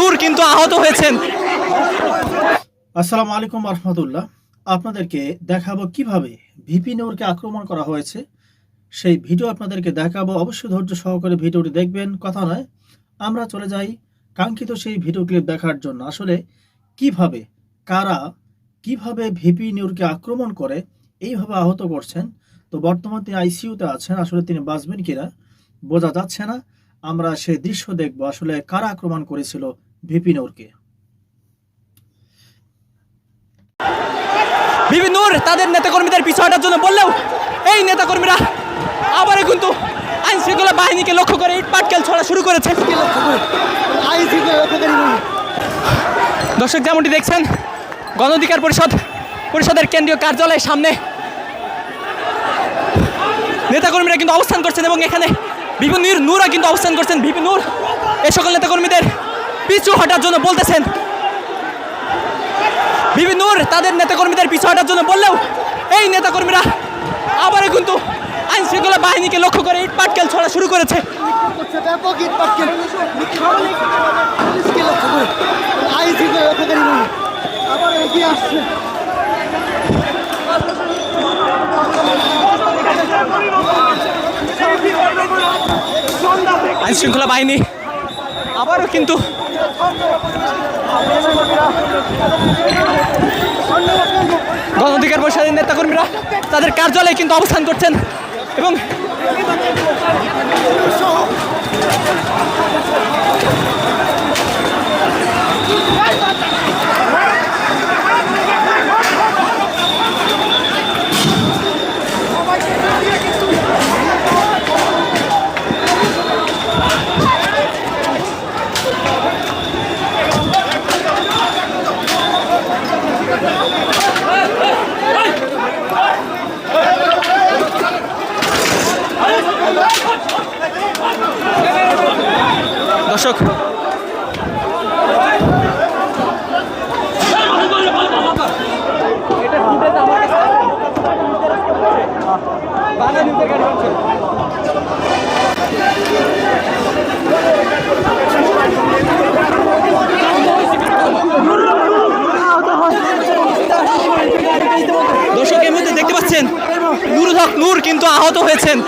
করেছেন আসসালামু আলাইকুম রহমতুল্লাহ। আপনাদেরকে দেখাবো কীভাবে ভিপি নোরকে আক্রমণ করা হয়েছে। সেই ভিডিও আপনাদেরকে দেখাবো। অবশ্যই ধৈর্য সহকারে ভিডিওটি দেখবেন, কথা নয়। আমরা চলে যাই কাঙ্ক্ষিত সেই ভিডিও ক্লিপ দেখার জন্য। আসলে কীভাবে, কারা, কীভাবে ভিপি নিউরকে আক্রমণ করে, এইভাবে আহত করছেন? তো বর্তমান তিনি আইসিইউতে আছেন। আসলে তিনি বাঁচবেন কিনা বোঝা যাচ্ছে না। আমরা সেই দৃশ্য দেখব। আসলে কারা আক্রমণ করেছিল ভিপি নূরকে। বিভিন্ন তাদের নেতাকর্মীদের পিছু হটার জন্য বললেও এই নেতাকর্মীরা আবারও কিন্তু আইন শৃঙ্খলা বাহিনীকে লক্ষ্য করে ইট পাটকেল ছড়া শুরু করেছে। দর্শক, যেমনটি দেখছেন গণ অধিকার পরিষদ, পরিষদের কেন্দ্রীয় কার্যালয়ের সামনে নেতাকর্মীরা কিন্তু অবস্থান করছেন এবং এখানে বিভিন্ন নূরা কিন্তু অবস্থান করছেন। বিভিন্ন নূর এই সকল নেতাকর্মীদের পিছু হটার জন্য বলতেছেন। বিভিন্ন তাদের নেতাকর্মীদের পিছু হটার জন্য বললেও এই নেতাকর্মীরা আবারও কিন্তু আইন শৃঙ্খলা বাহিনীকে লক্ষ্য করে ইট পাটকেল ছড়া শুরু করেছে। আইন শৃঙ্খলা বাহিনী আবারও কিন্তু গণ অধিকার পরিষদের নেতাকর্মীরা তাদের কার্যালয়ে কিন্তু অবস্থান করছেন এবং দর্শক। দর্শক এর মধ্যে দেখতে পাচ্ছেন নুরুল হক নূর কিন্তু আহত হয়েছেন।